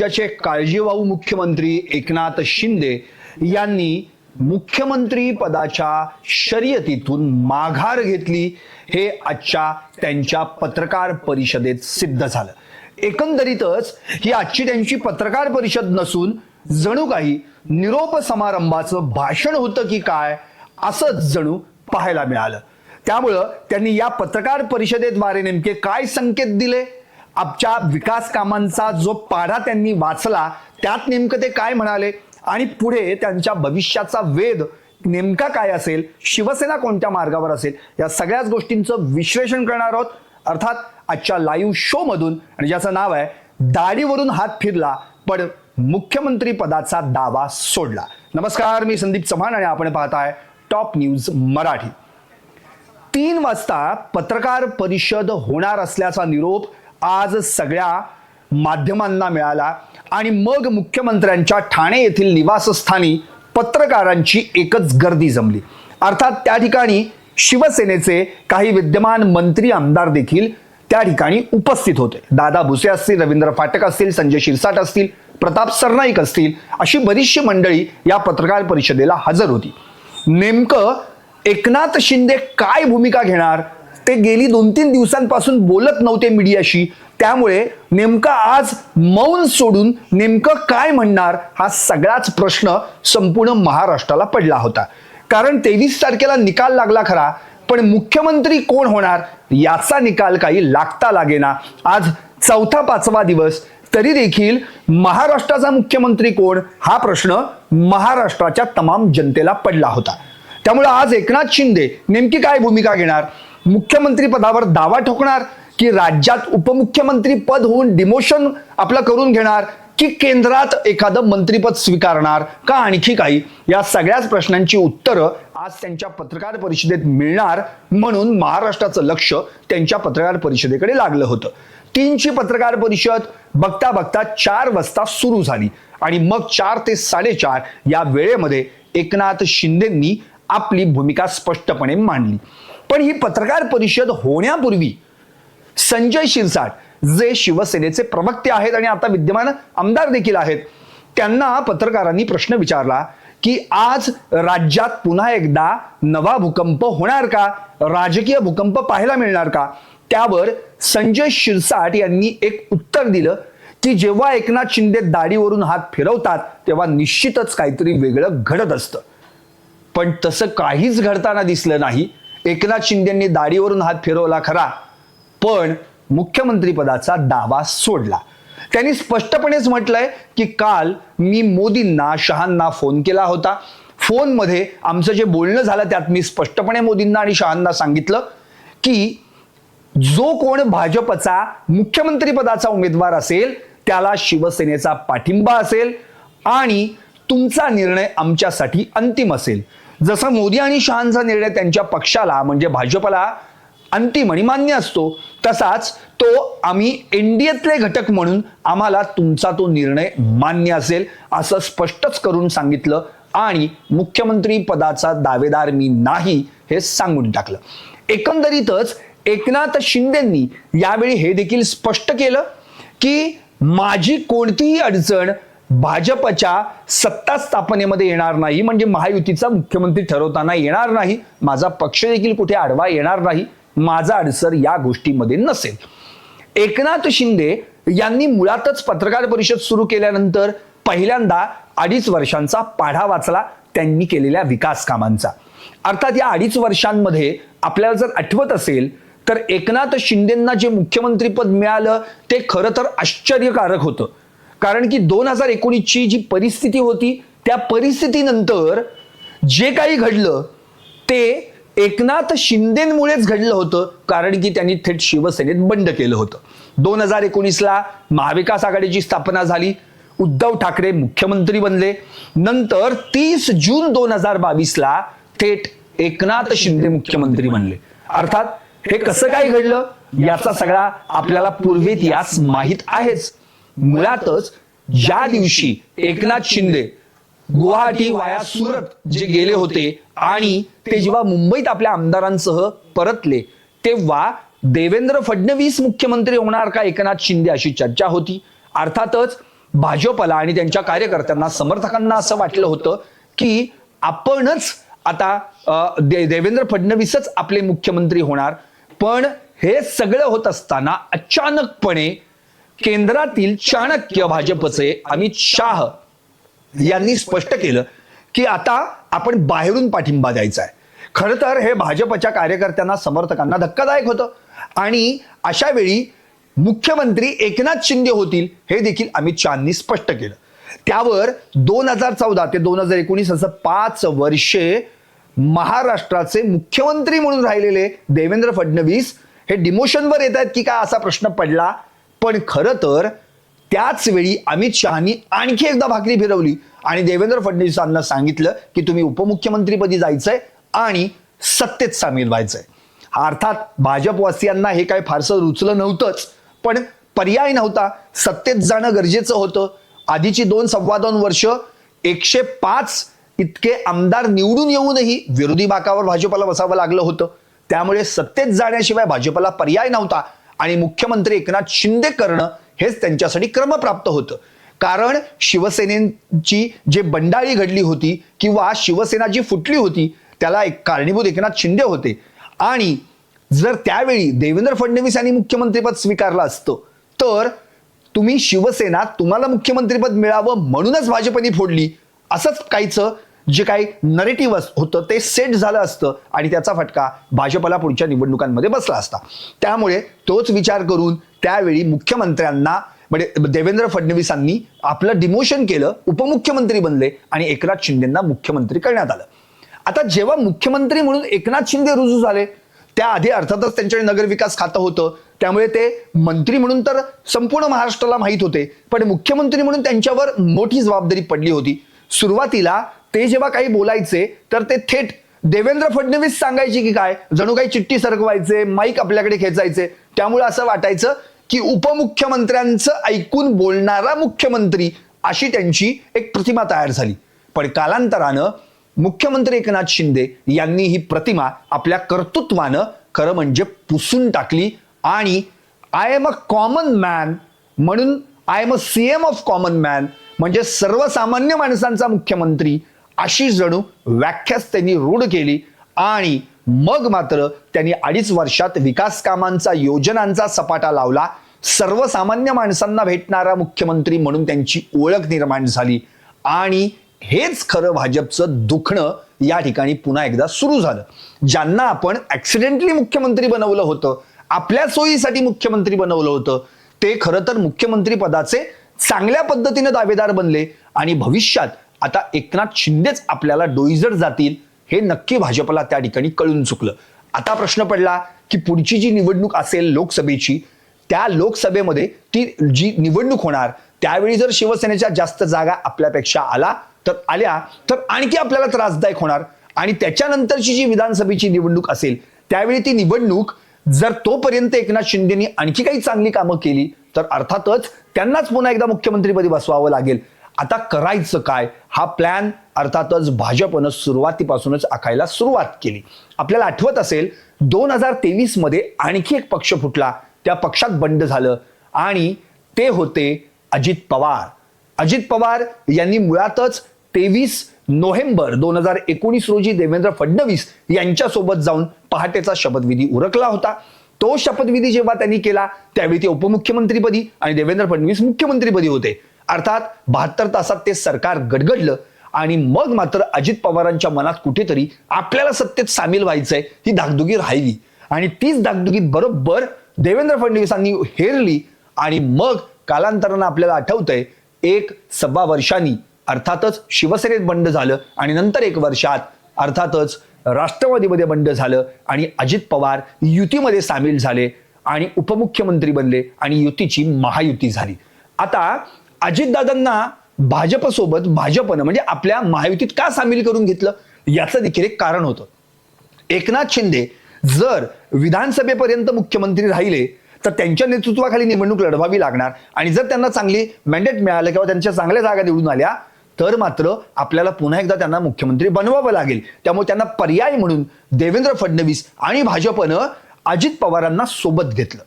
राज्याचे काळजीवाहू मुख्यमंत्री एकनाथ शिंदे यांनी मुख्यमंत्री पदाच्या शर्यतीतून माघार घेतली हे आजच्या त्यांच्या पत्रकार परिषदेत सिद्ध झालं. एकंदरीतच ही आजची त्यांची पत्रकार परिषद नसून जणू काही निरोप समारंभाचं भाषण होतं की काय असंच जणू पाहायला मिळालं. त्यामुळं त्यांनी या पत्रकार परिषदेद्वारे नेमके काय संकेत दिले? आमच्या विकास कामांचा जो पाढा त्यांनी वाचला त्यात नेमकं ते काय म्हणाले? आणि पुढे त्यांच्या भविष्याचा वेध नेमका काय असेल? शिवसेना कोणत्या मार्गावर असेल? या सगळ्याच गोष्टींचं विश्लेषण करणार आहोत. अर्थात आजच्या लाईव्ह शो मधून आणि ज्याचं नाव आहे दाढीवरून हात फिरला पण मुख्यमंत्री पदाचा दावा सोडला. नमस्कार मी संदीप चव्हाण आणि आपण पाहताय टॉप न्यूज मराठी. तीन वाजता पत्रकार परिषद होणार असल्याचा निरोप आज सगळ्या माध्यमांना मिळाला आणि मग मुख्यमंत्र्यांच्या ठाणे येथील निवासस्थानी पत्रकारांची एकच गर्दी जमली. अर्थात त्या ठिकाणी शिवसेनेचे काही विद्यमान मंत्री आमदार देखील त्या ठिकाणी उपस्थित होते. दादा भुसे असतील रवींद्र फाटक असतील संजय शिरसाट असतील प्रताप सरनाईक असतील अशी बरीचशी मंडळी या पत्रकार परिषदेला हजर होती. नेमकं एकनाथ शिंदे काय भूमिका घेणार? ते गेली दोन तीन दिवसांपासून बोलत नव्हते मीडियाशी. त्यामुळे नेमकं आज मौन सोडून नेमकं काय म्हणणार हा सगळाच प्रश्न संपूर्ण महाराष्ट्राला पडला होता. कारण तेवीस तारखेला निकाल लागला खरा पण मुख्यमंत्री कोण होणार याचा निकाल काही लागता लागेना. आज चौथा पाचवा दिवस तरी देखील महाराष्ट्राचा मुख्यमंत्री कोण? हा प्रश्न महाराष्ट्राच्या तमाम जनतेला पडला होता. त्यामुळे आज एकनाथ शिंदे नेमकी काय भूमिका घेणार? मुख्यमंत्री पदावर दावा ठोकणार की राज्यात उपमुख्यमंत्री पद होऊन डिमोशन आपलं करून घेणार की केंद्रात एखादं मंत्रीपद स्वीकारणार? का आणखी काही? या सगळ्याच प्रश्नांची उत्तरं आज त्यांच्या पत्रकार परिषदेत मिळणार म्हणून महाराष्ट्राचं लक्ष त्यांच्या पत्रकार परिषदेकडे लागलं होतं. तीनची पत्रकार परिषद बघता बघता चार वाजता सुरू झाली. आणि मग चार ते साडेचार या वेळेमध्ये एकनाथ शिंदेंनी आपली भूमिका स्पष्टपणे मांडली. पण ही पत्रकार परिषद होण्यापूर्वी संजय शिरसाट जे शिवसेनेचे प्रवक्ते आहेत आणि आता विद्यमान आमदार देखील आहेत त्यांना पत्रकारांनी प्रश्न विचारला की आज राज्यात पुन्हा एकदा नवा भूकंप होणार का? राजकीय भूकंप पाहायला मिळणार का? त्यावर संजय शिरसाट यांनी एक उत्तर दिलं की जेव्हा एकनाथ शिंदे दाढीवरून हात फिरवतात तेव्हा निश्चितच काहीतरी वेगळं घडत असतं. पण तसं काहीच घडताना दिसलं नाही. एकनाथ शिंदेंनी दाढीवरून हात फिरवला खरा. पण मुख्यमंत्रीपदाचा दावा सोडला. त्यांनी स्पष्टपणेच म्हटलंय की काल मी मोदींना शहांना फोन केला होता. फोनमध्ये आमचं जे बोलणं झालं त्यात मी स्पष्टपणे मोदींना आणि शहांना सांगितलं की जो कोण भाजपचा मुख्यमंत्रीपदाचा उमेदवार असेल त्याला शिवसेनेचा पाठिंबा असेल आणि तुमचा निर्णय आमच्यासाठी अंतिम असेल. जसा मोदी आणि शहांचा निर्णय त्यांच्या पक्षाला म्हणजे भाजपला अंतिम आणि मान्य असतो तसाच तो आम्ही एनडीएतले घटक म्हणून आम्हाला तुमचा तो निर्णय मान्य असेल असं स्पष्टच करून सांगितलं आणि मुख्यमंत्री पदाचा दावेदार मी नाही हे सांगून टाकलं. एकंदरीतच एकनाथ शिंदेंनी यावेळी हे देखील स्पष्ट केलं की माझी कोणतीही अडचण भाजपच्या सत्ता स्थापनेमध्ये येणार नाही म्हणजे महायुतीचा मुख्यमंत्री ठरवताना येणार नाही माझा पक्ष देखील कुठे आडवा येणार नाही माझा अडसर या गोष्टीमध्ये नसेल. एकनाथ शिंदे यांनी मुळातच पत्रकार परिषद सुरू केल्यानंतर पहिल्यांदा अडीच वर्षांचा पाढा वाचला त्यांनी केलेल्या विकास कामांचा. अर्थात या अडीच वर्षांमध्ये आपल्याला जर आठवत असेल तर एकनाथ शिंदेंना जे मुख्यमंत्रीपद मिळालं ते खरं तर आश्चर्यकारक होतं. कारण की दोन हजार एकोणीसची जी परिस्थिती होती त्या परिस्थितीनंतर जे काही घडलं ते एकनाथ शिंदेमुळेच घडलं होतं कारण की त्यांनी थेट शिवसेनेत बंड केलं होतं. दोन हजार एकोणीसला महाविकास आघाडीची स्थापना झाली उद्धव ठाकरे मुख्यमंत्री बनले नंतर तीस जून दोन हजार बावीसला थेट एकनाथ शिंदे मुख्यमंत्री बनले. अर्थात हे कसं काय घडलं याचा सगळा आपल्याला पूर्वी इतिहास माहीत आहेच. मुळातच ज्या दिवशी एकनाथ शिंदे गुवाहाटी वाया सुरत जे गेले होते आणि ते जेव्हा मुंबईत आपल्या आमदारांसह परतले तेव्हा देवेंद्र फडणवीस मुख्यमंत्री होणार का एकनाथ शिंदे अशी चर्चा होती. अर्थातच भाजपला आणि त्यांच्या कार्यकर्त्यांना समर्थकांना असं वाटलं होतं की आपणच आता दे- देवेंद्र फडणवीसच आपले मुख्यमंत्री होणार. पण हे सगळं होत असताना अचानकपणे केंद्रातील चाणक्य भाजपचे अमित शाह यांनी स्पष्ट केलं की आता आपण बाहेरून पाठिंबा द्यायचा आहे खरं तर हे भाजपच्या कार्यकर्त्यांना समर्थकांना धक्कादायक होतं. आणि अशा वेळी मुख्यमंत्री एकनाथ शिंदे होतील हे देखील अमित शहानी स्पष्ट केलं. त्यावर दोन हजार चौदा ते दोन हजार एकोणीस असं पाच वर्षे महाराष्ट्राचे मुख्यमंत्री म्हणून राहिलेले देवेंद्र फडणवीस हे डिमोशनवर येत आहेत की काय असा प्रश्न पडला? पण खरं तर त्याच वेळी अमित शहानी आणखी एकदा भाकरी फिरवली. आणि देवेंद्र फडणवीसांना सांगितलं की तुम्ही उपमुख्यमंत्रीपदी जायचंय आणि सत्तेत सामील व्हायचंय. अर्थात भाजपवासियांना हे काय फारसं रुचलं नव्हतंच पण पर्याय नव्हता. सत्तेत जाणं गरजेचं होतं. आधीची दोन सव्वा दोन वर्ष एकशे पाच इतके आमदार निवडून येऊनही विरोधी बाकावर भाजपला बसावं लागलं होतं. त्यामुळे सत्तेत जाण्याशिवाय भाजपला पर्याय नव्हता. आणि मुख्यमंत्री एकनाथ शिंदे करणं हेच त्यांच्यासाठी क्रमप्राप्त होतं. कारण शिवसेनेची जे बंडाळी घडली होती किंवा शिवसेना जी फुटली होती त्याला एक कारणीभूत एकनाथ शिंदे होते. आणि जर त्यावेळी देवेंद्र फडणवीस यांनी मुख्यमंत्रीपद स्वीकारलं असतं तर तुम्ही शिवसेना तुम्हाला मुख्यमंत्रीपद मिळावं म्हणूनच भाजपने फोडली असंच काहीचं जे काही नरेटिव्ह होतं ते सेट झालं असतं आणि त्याचा फटका भाजपला पुढच्या निवडणुकांमध्ये बसला असता. त्यामुळे तोच विचार करून त्यावेळी मुख्यमंत्र्यांना म्हणजे देवेंद्र फडणवीसांनी आपलं डिमोशन केलं उपमुख्यमंत्री बनले आणि एकनाथ शिंदेंना मुख्यमंत्री करण्यात आलं. आता जेव्हा मुख्यमंत्री म्हणून एकनाथ शिंदे रुजू झाले त्याआधी अर्थातच त्यांच्याकडे नगरविकास खातं होतं. त्यामुळे ते मंत्री म्हणून तर संपूर्ण महाराष्ट्राला माहीत होते पण मुख्यमंत्री म्हणून त्यांच्यावर मोठी जबाबदारी पडली होती. सुरुवातीला ते जेव्हा काही बोलायचे तर ते थेट देवेंद्र फडणवीस सांगायचे की काय? जणू काही चिठ्ठी सरकवायचे माईक आपल्याकडे खेचायचे. त्यामुळे असं वाटायचं की उपमुख्यमंत्र्यांचं ऐकून बोलणारा मुख्यमंत्री अशी त्यांची एक प्रतिमा तयार झाली. पण कालांतरानं मुख्यमंत्री एकनाथ शिंदे यांनी ही प्रतिमा आपल्या कर्तृत्वानं खरं म्हणजे पुसून टाकली आणि I am a common man म्हणून I am a CM of common man म्हणजे सर्वसामान्य माणसांचा मुख्यमंत्री अशी जणू व्याख्याच त्यांनी रूढ केली आणि मग मात्र त्यांनी अडीच वर्षात विकास कामांचा योजनांचा सपाटा लावला. सर्वसामान्य माणसांना भेटणारा मुख्यमंत्री म्हणून त्यांची ओळख निर्माण झाली. आणि हेच खरं भाजपचं दुखणं या ठिकाणी पुन्हा एकदा सुरू झालं. ज्यांना आपण ऍक्सिडेंटली मुख्यमंत्री बनवलं होतं आपल्या सोयीसाठी मुख्यमंत्री बनवलं होतं ते खरं तर मुख्यमंत्री पदाचे चांगल्या पद्धतीने दावेदार बनले आणि भविष्यात आता एकनाथ शिंदेच आपल्याला डोईजड जातील हे नक्की भाजपला त्या ठिकाणी कळून चुकलं. आता प्रश्न पडला की पुढची जी निवडणूक असेल लोकसभेची त्या लोकसभेमध्ये ती जी निवडणूक होणार त्यावेळी जर शिवसेनेच्या जास्त जागा आपल्यापेक्षा आला तर आल्या तर आणखी आपल्याला त्रासदायक होणार. आणि त्याच्यानंतरची जी विधानसभेची निवडणूक असेल त्यावेळी ती निवडणूक जर तोपर्यंत एकनाथ शिंदेनी आणखी काही चांगली कामं केली तर अर्थातच त्यांनाच पुन्हा एकदा मुख्यमंत्रीपदी बसवावं लागेल. आता करायचं काय? हा प्लॅन अर्थातच भाजपनं सुरुवातीपासूनच आखायला सुरुवात केली. आपल्याला आठवत असेल दोन हजार तेवीसमध्ये आणखी एक पक्ष फुटला. त्या पक्षात बंड झालं. आणि ते होते अजित पवार. अजित पवार यांनी मुळातच तेवीस नोव्हेंबर दोन हजार एकोणीस रोजी देवेंद्र फडणवीस यांच्यासोबत जाऊन पहाटेचा शपथविधी उरकला होता. तो शपथविधी जेव्हा त्यांनी केला त्यावेळी ते उपमुख्यमंत्रीपदी आणि देवेंद्र फडणवीस मुख्यमंत्रीपदी होते. अर्थात बहात्तर तासात ते सरकार गडगडलं आणि मग मात्र अजित पवारांच्या मनात कुठेतरी आपल्याला सत्तेत सामील व्हायचंय ही धाकधुकी राहिली. आणि तीच धाकधुकी बरोबर देवेंद्र फडणवीसांनी हेरली आणि मग कालांतरानं आपल्याला आठवतंय एक सव्वा वर्षांनी अर्थातच शिवसेनेत बंड झालं आणि नंतर एक वर्षात अर्थातच राष्ट्रवादीमध्ये बंड झालं आणि अजित पवार युतीमध्ये सामील झाले आणि उपमुख्यमंत्री बनले आणि युतीची महायुती झाली. आता अजितदादांना भाजपसोबत भाजपनं म्हणजे आपल्या महायुतीत का सामील करून घेतलं? याचं देखील एक कारण होतं. एकनाथ शिंदे जर विधानसभेपर्यंत मुख्यमंत्री राहिले तर त्यांच्या नेतृत्वाखाली निवडणूक लढवावी लागणार. आणि जर त्यांना चांगली मॅन्डेट मिळालं किंवा त्यांच्या चांगल्या जागा निवडून आल्या तर मात्र आपल्याला पुन्हा एकदा त्यांना मुख्यमंत्री बनवावं लागेल. त्यामुळे त्यांना पर्याय म्हणून देवेंद्र फडणवीस आणि भाजपनं अजित पवारांना सोबत घेतलं.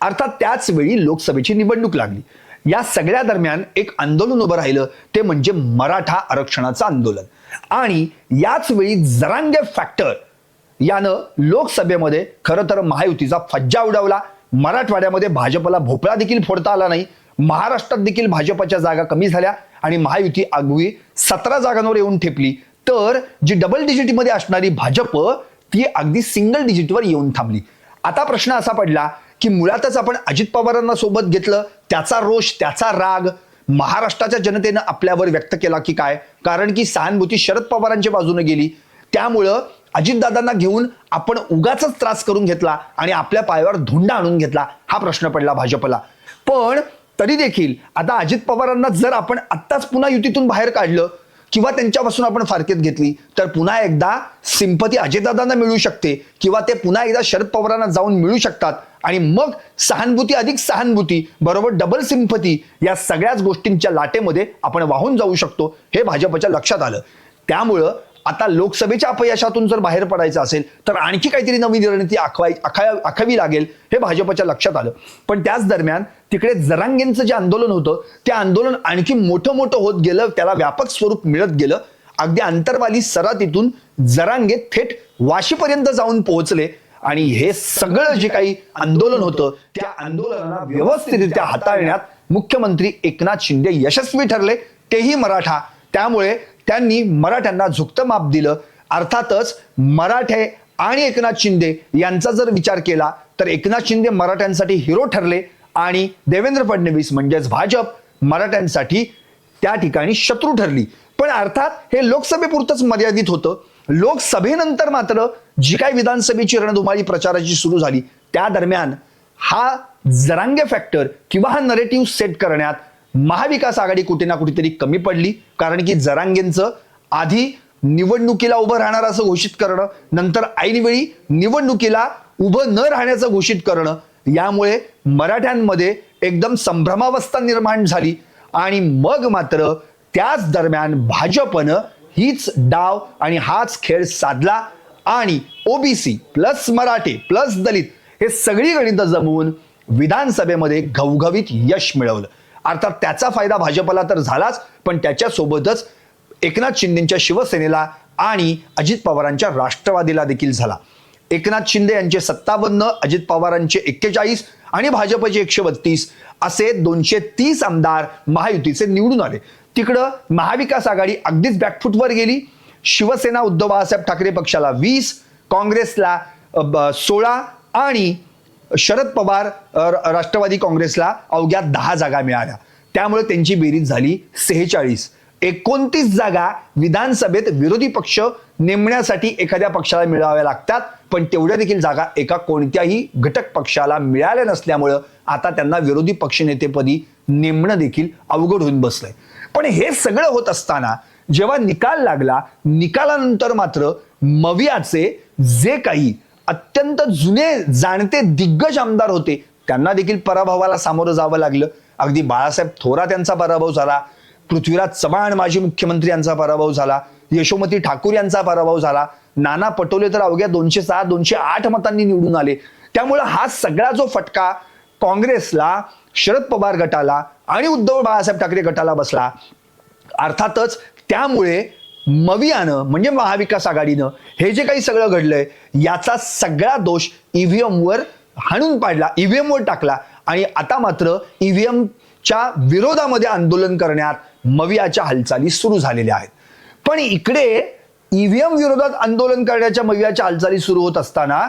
अर्थात त्याच वेळी लोकसभेची निवडणूक लागली. या सगळ्या दरम्यान एक आंदोलन उभं राहिलं ते म्हणजे मराठा आरक्षणाचं आंदोलन. आणि याच वेळी जरांगे फॅक्टर यानं लोकसभेमध्ये खरं तर महायुतीचा फज्जा उडवला. मराठवाड्यामध्ये भाजपला भोपळा देखील फोडता आला नाही. महाराष्ट्रात देखील भाजपच्या जागा कमी झाल्या आणि महायुती आगवी सतरा जागांवर येऊन ठेपली. तर जी डबल डिजिटमध्ये असणारी भाजप ती अगदी सिंगल डिजिटवर येऊन थांबली. आता प्रश्न असा पडला की मुळातच आपण अजित पवारांना सोबत घेतलं त्याचा रोष त्याचा राग महाराष्ट्राच्या जनतेनं आपल्यावर व्यक्त केला की काय? कारण की सहानुभूती शरद पवारांच्या बाजूने गेली. त्यामुळं अजितदादांना घेऊन आपण उगाच त्रास करून घेतला आणि आपल्या पायावर धुंडा आणून घेतला हा प्रश्न पडला भाजपला. पण तरी देखील आता अजित पवारांना जर आपण आत्ताच पुन्हा युतीतून बाहेर काढलं किंवा त्यांच्यापासून आपण फारकेत घेतली तर पुन्हा एकदा सिंपती अजितदादांना मिळू शकते किंवा ते पुन्हा एकदा शरद पवारांना जाऊन मिळू शकतात. आणि मग सहानुभूती अधिक सहानुभूती बरोबर डबल सिंपती या सगळ्याच गोष्टींच्या लाटेमध्ये आपण वाहून जाऊ शकतो हे भाजपच्या लक्षात आलं. त्यामुळं आता लोकसभेच्या अपयशातून जर बाहेर पडायचं असेल तर आणखी काहीतरी नवीन रणनीती आखवाय आखा आखावी लागेल हे भाजपच्या लक्षात आलं. पण त्याच दरम्यान तिकडे जरांगेंचं जे आंदोलन होतं ते आंदोलन आणखी मोठं मोठं होत गेलं त्याला व्यापक स्वरूप मिळत गेलं. अगदी अंतरवाली सरातीतून जरांगे थेट वाशीपर्यंत जाऊन पोहोचले. आणि हे सगळं जे काही आंदोलन होतं त्या आंदोलनाला व्यवस्थितरित्या हाताळण्यात मुख्यमंत्री एकनाथ शिंदे यशस्वी ठरले. तेही मराठा. त्यामुळे त्यांनी मराठ्यांना झुकतं माप दिलं. अर्थातच मराठे आणि एकनाथ शिंदे यांचा जर विचार केला तर एकनाथ शिंदे मराठ्यांसाठी हिरो ठरले आणि देवेंद्र फडणवीस म्हणजेच भाजप मराठ्यांसाठी त्या ठिकाणी शत्रू ठरली. पण अर्थात हे लोकसभेपुरतच मर्यादित होतं. लोकसभेनंतर मात्र जी काही विधानसभेची रणधुमाळी प्रचाराची सुरू झाली त्या दरम्यान हा जरांगे फॅक्टर किंवा हा नरेटिव्ह सेट करण्यात महाविकास आघाडी कुठे ना कुठेतरी कमी पडली कारण की जरांगेंचं आधी निवडणुकीला उभं राहणार असं घोषित करणं नंतर ऐनवेळी निवडणुकीला उभं न राहण्याचं घोषित करणं यामुळे मराठ्यांमध्ये एकदम संभ्रमावस्था निर्माण झाली. आणि मग मात्र त्याच दरम्यान भाजपनं हीच डाव आणि हाच खेळ साधला आणि ओबीसी प्लस मराठे प्लस दलित हे सगळी गणितं जमवून विधानसभेमध्ये घवघवीत यश मिळवलं. अर्थात त्याचा फायदा भाजपला तर झालाच पण त्याच्यासोबतच एकनाथ शिंदेच्या शिवसेनेला आणि अजित पवारांच्या राष्ट्रवादीला देखील झाला. एकनाथ शिंदे यांचे सत्तावन्न अजित पवारांचे एक्केचाळीस आणि भाजपचे एकशे बत्तीस असे दोनशे तीस आमदार महायुतीचे निवडून आले. तिकडं महाविकास आघाडी अगदीच बॅकफूटवर गेली. शिवसेना उद्धव बाळासाहेब ठाकरे पक्षाला वीस काँग्रेसला ब- सोळा आणि शरद पवार राष्ट्रवादी काँग्रेसला अवघ्या दहा जागा मिळाल्या. त्यामुळे त्यांची बेरीज झाली सेहेचाळीस. एकोणतीस जागा विधानसभेत विरोधी पक्ष नेमण्यासाठी एखाद्या पक्षाला मिळाव्या लागतात पण तेवढ्या देखील जागा एका कोणत्याही घटक पक्षाला मिळाल्या नसल्यामुळं आता त्यांना विरोधी पक्षनेतेपदी नेमणं देखील अवघड होऊन बसलंय. पण हे सगळं होत असताना जेव्हा निकाल लागला निकालानंतर मात्र मवियाचे जे काही अत्यंत जुने जाणते दिग्गज आमदार होते. त्यांना देखील पराभवाला सामोरं जावं लागलं. अगदी बाळासाहेब थोरात यांचा पराभव झाला. पृथ्वीराज चव्हाण माजी मुख्यमंत्री यांचा पराभव झाला. यशोमती ठाकूर यांचा पराभव झाला. नाना पटोले तर अवघ्या दोनशे सहा दोनशे आठ मतांनी निवडून आले. त्यामुळे हा सगळा जो फटका काँग्रेसला शरद पवार गटाला आणि उद्धव बाळासाहेब ठाकरे गटाला बसला. अर्थातच त्यामुळे मवियानं म्हणजे महाविकास आघाडीनं हे जे काही सगळं घडलंय याचा सगळा दोष ईव्हीएम वर हाणून पाडला ईव्हीएम वर टाकला. आणि आता मात्र ईव्हीएमच्या विरोधामध्ये आंदोलन करण्यात मवियाच्या हालचाली सुरू झालेल्या आहेत. पण इकडे ईव्हीएम विरोधात आंदोलन करण्याच्या मवियाच्या हालचाली सुरू होत असताना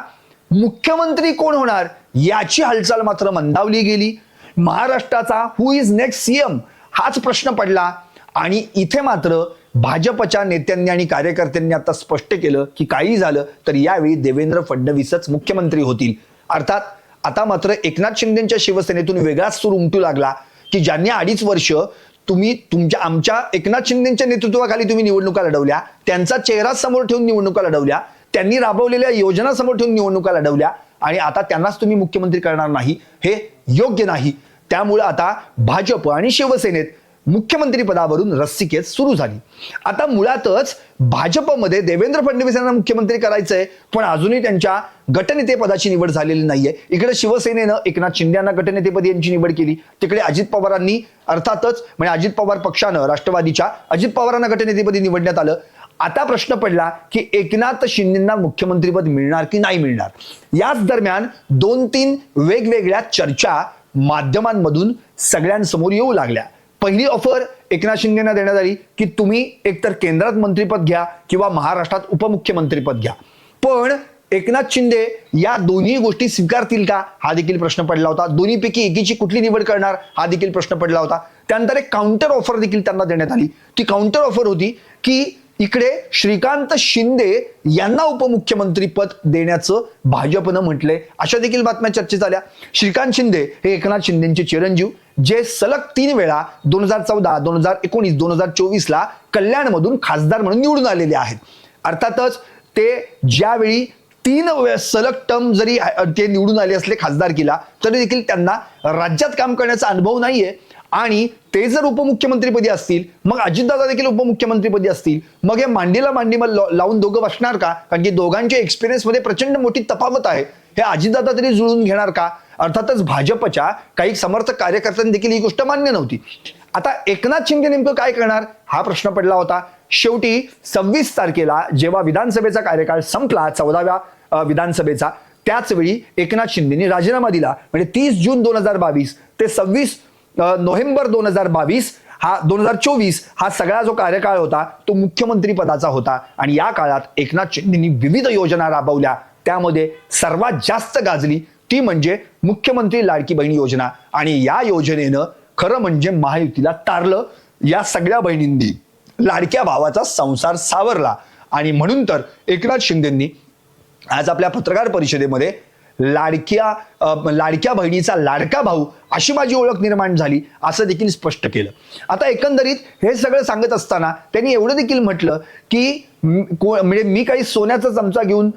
मुख्यमंत्री कोण होणार याची हालचाल मात्र मंदावली गेली. महाराष्ट्राचा हु इज नेक्स्ट सीएम हाच प्रश्न पडला. आणि इथे मात्र भाजपच्या नेत्यांनी आणि कार्यकर्त्यांनी आता स्पष्ट केलं की काही झालं तर यावेळी देवेंद्र फडणवीसच मुख्यमंत्री होतील. अर्थात आता मात्र एकनाथ शिंदेच्या शिवसेनेतून वेगळाच सूर उमटू लागला की ज्यांनी अडीच वर्ष तुम्ही तुमच्या आमच्या एकनाथ शिंदेच्या नेतृत्वाखाली तुम्ही निवडणुका लढवल्या त्यांचा चेहरा समोर ठेवून निवडणुका लढवल्या त्यांनी राबवलेल्या योजना समोर ठेवून निवडणुका लढवल्या आणि आता त्यांनाच तुम्ही मुख्यमंत्री करणार नाही हे योग्य नाही. त्यामुळे आता भाजप आणि शिवसेनेत मुख्यमंत्री पदावरून रस्सीखेच सुरू झाली. आता मुळातच भाजपमध्ये देवेंद्र फडणवीस यांना मुख्यमंत्री करायचंय पण अजूनही त्यांच्या गटनेतेपदाची निवड झालेली नाहीये. इकडे शिवसेनेनं एकनाथ शिंदे यांना गटनेतेपदी यांची निवड केली. तिकडे अजित पवारांनी अर्थातच म्हणजे अजित पवार पक्षानं राष्ट्रवादीच्या अजित पवारांना गटनेतेपदी निवडण्यात आलं. आता प्रश्न पडला की एकनाथ शिंदेना मुख्यमंत्रीपद मिळणार की नाही मिळणार? याच दरम्यान दोन तीन वेगवेगळ्या चर्चा माध्यमांमधून सगळ्यांसमोर येऊ लागल्या. पहिली ऑफर एकनाथ शिंदेना देण्यात आली की तुम्ही एकतर केंद्रात मंत्रीपद घ्या किंवा महाराष्ट्रात उपमुख्यमंत्रीपद घ्या. पण एकनाथ शिंदे या दोन्ही गोष्टी स्वीकारतील का? हा देखील प्रश्न पडला होता. दोन्हीपैकी एकीची कुठली निवड करणार? हा देखील प्रश्न पडला होता. त्यानंतर एक काउंटर ऑफर देखील त्यांना देण्यात आली. ती काउंटर ऑफर होती की इकडे श्रीकांत शिंदे यांना उपमुख्यमंत्री पद देण्याचं भाजपनं म्हटलंय. अशा देखील बातम्या चर्चेत आल्या. श्रीकांत शिंदे हे एकनाथ शिंदेचे चिरंजीव. जे सलग तीन वेळा दोन हजार चौदा दोन हजार एकोणीस दोन हजार चोवीसला कल्याणमधून खासदार म्हणून निवडून आलेले आहेत. अर्थातच ते ज्यावेळी तीन सलग टर्म जरी ते निवडून आले असले खासदारकीला तरी देखील त्यांना राज्यात काम करण्याचा अनुभव नाहीये. आणि ते जर उपमुख्यमंत्रीपदी असतील मग अजितदादा देखील उपमुख्यमंत्रीपदी असतील मग हे मांडीला मांडी मग लावून दोघं बसणार का? कारण की दोघांच्या एक्सपिरियन्समध्ये प्रचंड मोठी तफावत आहे. हे अजितदादा तरी जुळून घेणार का? अर्थातच भाजपच्या काही समर्थक कार्यकर्त्यांनी देखील ही गोष्ट मान्य नव्हती. आता एकनाथ शिंदे नेमकं काय करणार? हा प्रश्न पडला होता. शेवटी सव्वीस तारखेला जेव्हा विधानसभेचा कार्यकाळ संपला चौदाव्या विधानसभेचा त्याचवेळी एकनाथ शिंदेनी राजीनामा दिला. म्हणजे तीस जून दोन हजार बावीस ते सव्वीस नोव्हेंबर दोन हजार बावीस हा दोन हजार चोवीस हा सगळा जो कार्यकाळ होता तो मुख्यमंत्री पदाचा होता. आणि या काळात एकनाथ शिंदेनी विविध योजना राबवल्या. त्यामध्ये सर्वात जास्त गाजली ती म्हणजे मुख्यमंत्री लाडकी बहीण योजना. आणि या योजनेनं खरं म्हणजे महायुतीला तारलं. या सगळ्या बहिणींनी लाडक्या भावाचा संसार सावरला. आणि म्हणून तर एकनाथ शिंदेंनी आज आपल्या पत्रकार परिषदेमध्ये लाडक्या लाडक्या बहिणीचा लाडका भाऊ अशी माझी ओळख निर्माण झाली असं देखील स्पष्ट केलं. आता एकंदरीत हे सगळं सांगत असताना त्यांनी एवढं देखील म्हटलं की को- म्हणजे मी काही सोन्याचा चमचा घेऊन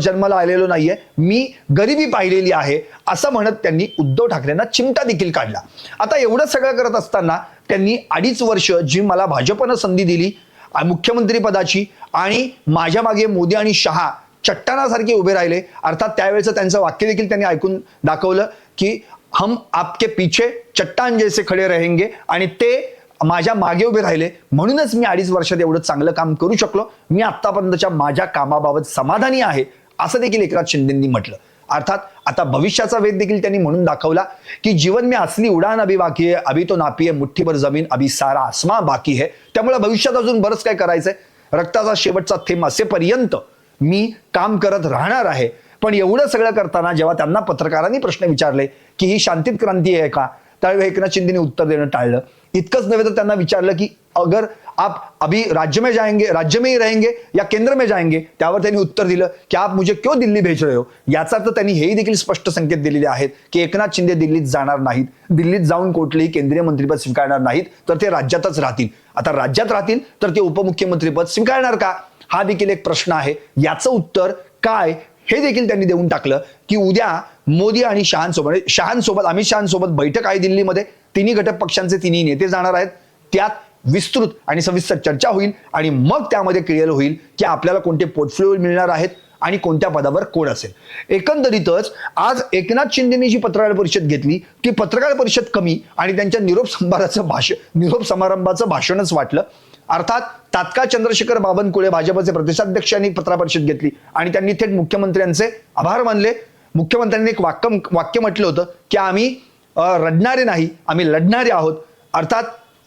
जन्माला आलेलो नाहीये मी गरिबी पाहिलेली आहे असं म्हणत त्यांनी उद्धव ठाकरेंना चिमटा देखील काढला. आता एवढं सगळं करत असताना त्यांनी अडीच वर्ष जी मला भाजपनं संधी दिली मुख्यमंत्रीपदाची मुख्यमंत्री पदाची आणि माझ्या मागे मोदी आणि शहा चट्टानासारखे उभे राहिले. अर्थात त्यावेळेचं त्यांचं वाक्य देखील त्यांनी ऐकून दाखवलं की हम आपके पीछे चट्टान जैसे खडे रहेंगे आणि ते माझ्या मागे उभे राहिले. म्हणूनच मी अडीच वर्षात एवढं चांगलं काम करू शकलो. मी आतापर्यंतच्या माझ्या कामाबाबत समाधानी आहे असं देखील एकनाथ शिंदेंनी म्हटलं. अर्थात आता भविष्याचा वेध देखील त्यांनी म्हणून दाखवला की जीवन मी असली उडान अभी बाकी आहे अभी तो नापी आहे मुठ्ठीभर जमीन अभी सारा आसमा बाकी है त्यामुळे भविष्यात अजून बरंच काय करायचंय? रक्ताचा शेवटचा थेंब असेपर्यंत मी काम करत राहणार आहे. पण एवढं सगळं करताना जेव्हा त्यांना पत्रकारांनी प्रश्न विचारले की ही शांतीत क्रांती आहे का? त्यावेळी एकनाथ शिंदेने उत्तर देणं टाळलं. इतकंच नव्हे तर त्यांना विचारलं की अगर आप अभी राज्य में जाएंगे राज्य में ही रहेंगे या केंद्र में जाएंगे? त्यावर त्यांनी उत्तर दिलं की आप मुझे क्यों दिल्ली भेज रहे हो? याचा अर्थ त्यांनी हेही देखील स्पष्ट संकेत दिलेले आहेत की एकनाथ शिंदे दिल्लीत जाणार नाहीत. दिल्लीत जाऊन कुठलेही केंद्रीय मंत्रीपद स्वीकारणार नाहीत तर ते राज्यातच राहतील. आता राज्यात राहतील तर ते उपमुख्यमंत्रीपद स्वीकारणार का? हा देखील एक प्रश्न आहे. याचं उत्तर काय हे देखील त्यांनी देऊन टाकलं की उद्या मोदी आणि शहांसोबत म्हणजे शहांसोबत अमित शहांसोबत बैठक आहे दिल्लीमध्ये. तिन्ही घटक पक्षांचे तिन्ही नेते जाणार आहेत. त्यात विस्तृत आणि सविस्तर चर्चा होईल आणि मग त्यामध्ये क्लिअर होईल की आपल्याला कोणते पोर्टफोलिओ मिळणार आहेत आणि कोणत्या पदावर कोण असेल. एकंदरीतच आज एकनाथ शिंदेनी जी पत्रकार परिषद घेतली ती पत्रकार परिषद कमी आणि त्यांच्या निरोप संभाराचं भाषण निरोप समारंभाचं भाषणच वाटलं. अर्थात तात्काळ चंद्रशेखर बावनकुळे भाजपचे प्रदेशाध्यक्षांनी पत्रकार परिषद घेतली. आणि त्यांनी थेट मुख्यमंत्र्यांचे आभार मानले. मुख्यमंत्र्यांनी एक वाक्य वाक्य म्हटलं होतं की आम्ही रडणारे नाही आम्ही लढणारे आहोत. अर्थात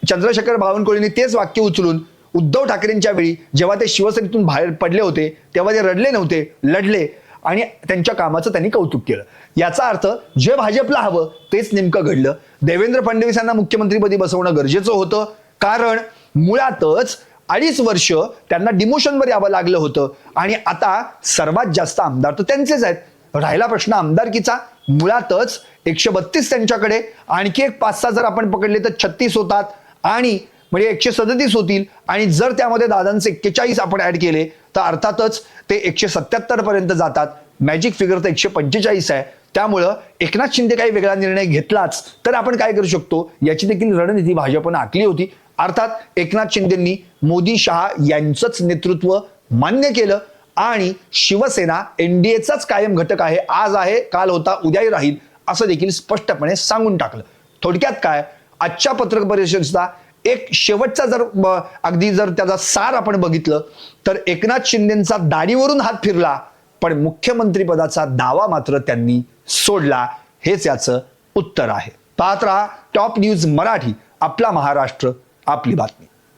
चंद्रशेखर बावनकुळेंनी तेच वाक्य उचलून उद्धव ठाकरेंच्या वेळी जेव्हा ते शिवसेनेतून बाहेर पडले होते तेव्हा ते रडले नव्हते लढले. आणि त्यांच्या कामाचं त्यांनी कौतुक केलं. याचा अर्थ जे भाजपला हवं तेच नेमकं घडलं. देवेंद्र फडणवीस यांना मुख्यमंत्रीपदी बसवणं गरजेचं होतं. कारण मुळातच अडीच वर्ष त्यांना डिमोशनवर यावं लागलं होतं. आणि आता सर्वात जास्त आमदार तर त्यांचेच आहेत. राहिला प्रश्न आमदारकीचा. मुळातच एकशे बत्तीस त्यांच्याकडे. आणखी एक पाच सहा जर आपण पकडले तर छत्तीस होतात. आणि म्हणजे एकशे सदतीस होतील. आणि जर त्यामध्ये दादांचे एक्केचाळीस आपण ऍड केले तर अर्थातच ते एकशे सत्याहत्तर पर्यंत जातात. मॅजिक फिगर तर एकशे पंचेचाळीस आहे. त्यामुळं एकनाथ शिंदे काही वेगळा निर्णय घेतलाच. तर आपण काय करू शकतो? याची देखील रणनीती भाजपनं आखली होती. अर्थात एकनाथ शिंदेंनी मोदी शहा यांचंच नेतृत्व मान्य केलं आणि शिवसेना एनडीएचाच कायम घटक आहे आज आहे काल होता उद्याही राहील असं देखील स्पष्टपणे सांगून टाकलं. थोडक्यात काय? आजच्या पत्रक परिषदेचा एक शेवटचा जर अगदी जर त्याचा सार आपण बघितलं तर एकनाथ शिंदेंचा दाढीवरून हात फिरला पण मुख्यमंत्रीपदाचा दावा मात्र त्यांनी सोडला. हेच याचं उत्तर आहे. पाहत राहा टॉप न्यूज मराठी आपला महाराष्ट्र. आपली बातमी.